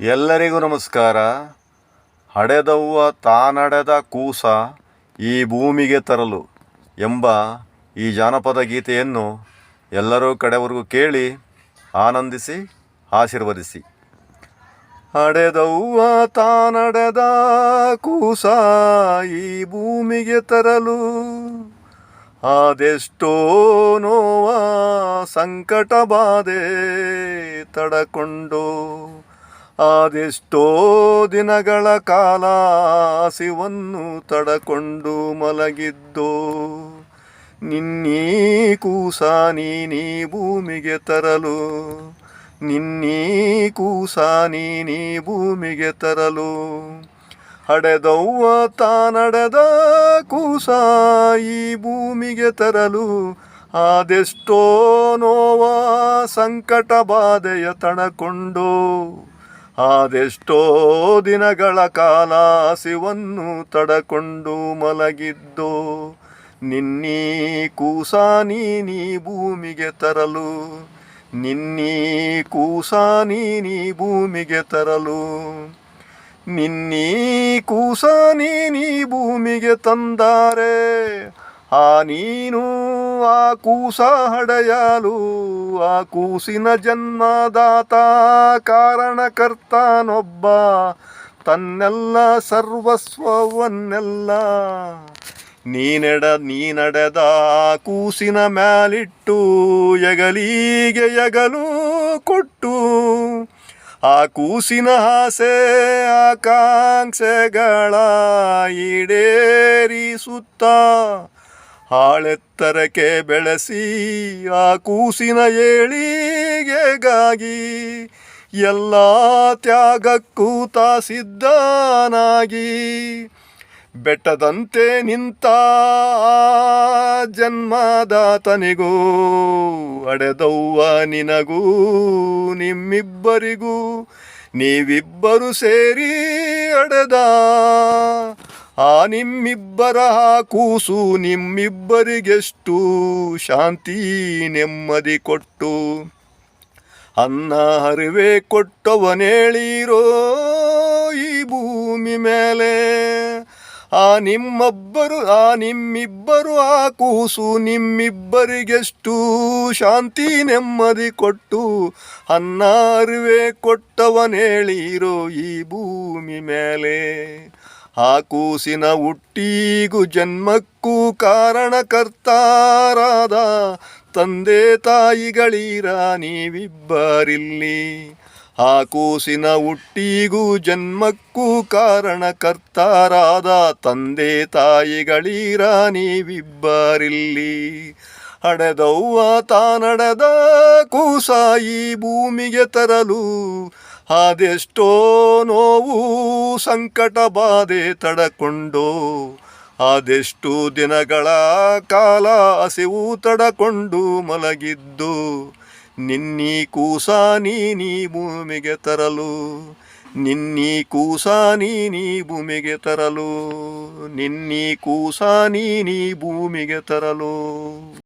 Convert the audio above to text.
ಎಲ್ಲರಿಗೂ ನಮಸ್ಕಾರ. ಹಡೆದವ್ವ ತಾನಡೆದ ಕೂಸ ಈ ಭೂಮಿಗೆ ತರಲು ಎಂಬ ಈ ಜಾನಪದ ಗೀತೆಯನ್ನು ಎಲ್ಲರೂ ಕಡೆವರೆಗೂ ಕೇಳಿ ಆನಂದಿಸಿ, ಆಶೀರ್ವದಿಸಿ. ಹಡೆದವ್ವ ತಾನಡೆದ ಕೂಸ ಈ ಭೂಮಿಗೆ ತರಲು ಅದೆಷ್ಟೋ ನೋವ ಸಂಕಟ ಬಾಧೆ ತಡಕೊಂಡು ಅದೆಷ್ಟೋ ದಿನಗಳ ಕಾಲ ಹಸಿವನ್ನು ತಡಕೊಂಡು ಮಲಗಿದ್ದು, ನಿನ್ನೀ ಕೂಸ ನೀನೀ ಭೂಮಿಗೆ ತರಲು, ನಿನ್ನೀ ಕೂಸ ನೀನೀ ಭೂಮಿಗೆ ತರಲು. ಹಡೆದವ್ವ ತಾನಡೆದ ಕೂಸ ಈ ಭೂಮಿಗೆ ತರಲು ಅದೆಷ್ಟೋ ನೋವ ಸಂಕಟ ಬಾಧೆಯ ತಣಕೊಂಡು. ಅದೆಷ್ಟೋ ದಿನಗಳ ಕಾಲ ಹಸಿವನ್ನು ತಡಕೊಂಡು ಮಲಗಿದ್ದು, ನಿನ್ನೀ ಕೂಸಾನಿ ನೀ ಭೂಮಿಗೆ ತರಲು, ನಿನ್ನೀ ಕೂಸಾನಿ ನೀ ಭೂಮಿಗೆ ತರಲು, ನಿನ್ನೀ ಕೂಸಾನೀನಿ ನೀನೀ ಭೂಮಿಗೆ ತಂದಾರೆ. ಆ ನೀನು ಆ ಕೂಸ ಹಡೆಯಲು, ಆ ಕೂಸಿನ ಜನ್ಮದಾತ, ಕಾರಣಕರ್ತನೊಬ್ಬ, ತನ್ನೆಲ್ಲ ಸರ್ವಸ್ವವನ್ನೆಲ್ಲ ನೀನೆಡ, ನೀನಡೆದ ಕೂಸಿನ ಮ್ಯಾಲಿಟ್ಟು, ಎಗಲಿಗೆ ಎಗಲು ಕೊಟ್ಟು, ಆ ಕೂಸಿನ ಆಸೆ, ಆಕಾಂಕ್ಷೆಗಳ ಈಡೇರಿಸುತ್ತ ಆಳೆತ್ತರಕ್ಕೆ ಬೆಳೆಸಿ, ಆ ಕೂಸಿನ ಏಳಿಗೆಗಾಗಿ ಎಲ್ಲ ತ್ಯಾಗಕ್ಕೂ ತಾ ಸಿದ್ಧನಾಗಿ ಬೆಟ್ಟದಂತೆ ನಿಂತ ಜನ್ಮದಾತನಿಗೂ ಅಡೆದವ್ವ ನಿನಗೂ ನಿಮ್ಮಿಬ್ಬರಿಗೂ ನೀವಿಬ್ಬರು ಸೇರಿ ಅಡೆದ ಆ ನಿಮ್ಮಿಬ್ಬರ ಕೂಸು ನಿಮ್ಮಿಬ್ಬರಿಗೆಷ್ಟು ಶಾಂತಿ ನೆಮ್ಮದಿ ಕೊಟ್ಟು ಅನ್ನ ಹರಿವೆ ಕೊಟ್ಟವನೇಳಿರೋ ಈ ಭೂಮಿ ಮೇಲೆ ಆ ನಿಮ್ಮೊಬ್ಬರು, ಆ ನಿಮ್ಮಿಬ್ಬರು, ಆ ಕೂಸು ನಿಮ್ಮಿಬ್ಬರಿಗೆಷ್ಟು ಶಾಂತಿ ನೆಮ್ಮದಿ ಕೊಟ್ಟು ಅನ್ನ ಅರಿವೆ ಕೊಟ್ಟವನೇಳಿರೋ ಈ ಭೂಮಿ ಮೇಲೆ ಆ ಕೂಸಿನ ಹುಟ್ಟಿಗೂ ಜನ್ಮಕ್ಕೂ ಕಾರಣಕರ್ತಾರಾದ ತಂದೆ ತಾಯಿಗಳೀರ ನೀವಿಬ್ಬರಿಲ್ಲಿ. ಆ ಕೂಸಿನ ಹುಟ್ಟಿಗೂ ಜನ್ಮಕ್ಕೂ ಕಾರಣಕರ್ತಾರಾದ ತಂದೆ ತಾಯಿಗಳೀರ ನೀವಿಬ್ಬರಿಲ್ಲಿ. ಹಡೆದವ್ವ ತಾನಡೆದ ಕೂಸಾಯಿ ಭೂಮಿಗೆ ತರಲು ಅದೆಷ್ಟೋ ನೋವು ಸಂಕಟ ಬಾಧೆ ತಡಕೊಂಡು ಅದೆಷ್ಟು ದಿನಗಳ ಕಾಲ ಹಸಿವು ತಡಕೊಂಡು ಮಲಗಿದ್ದು, ನಿನ್ನೀ ಕೂಸ ನೀ ಭೂಮಿಗೆ ತರಲು, ನಿನ್ನೀ ಕೂಸ ನೀ ಭೂಮಿಗೆ ತರಲು, ನಿನ್ನೀ ಕೂಸ ನೀ ಭೂಮಿಗೆ ತರಲು.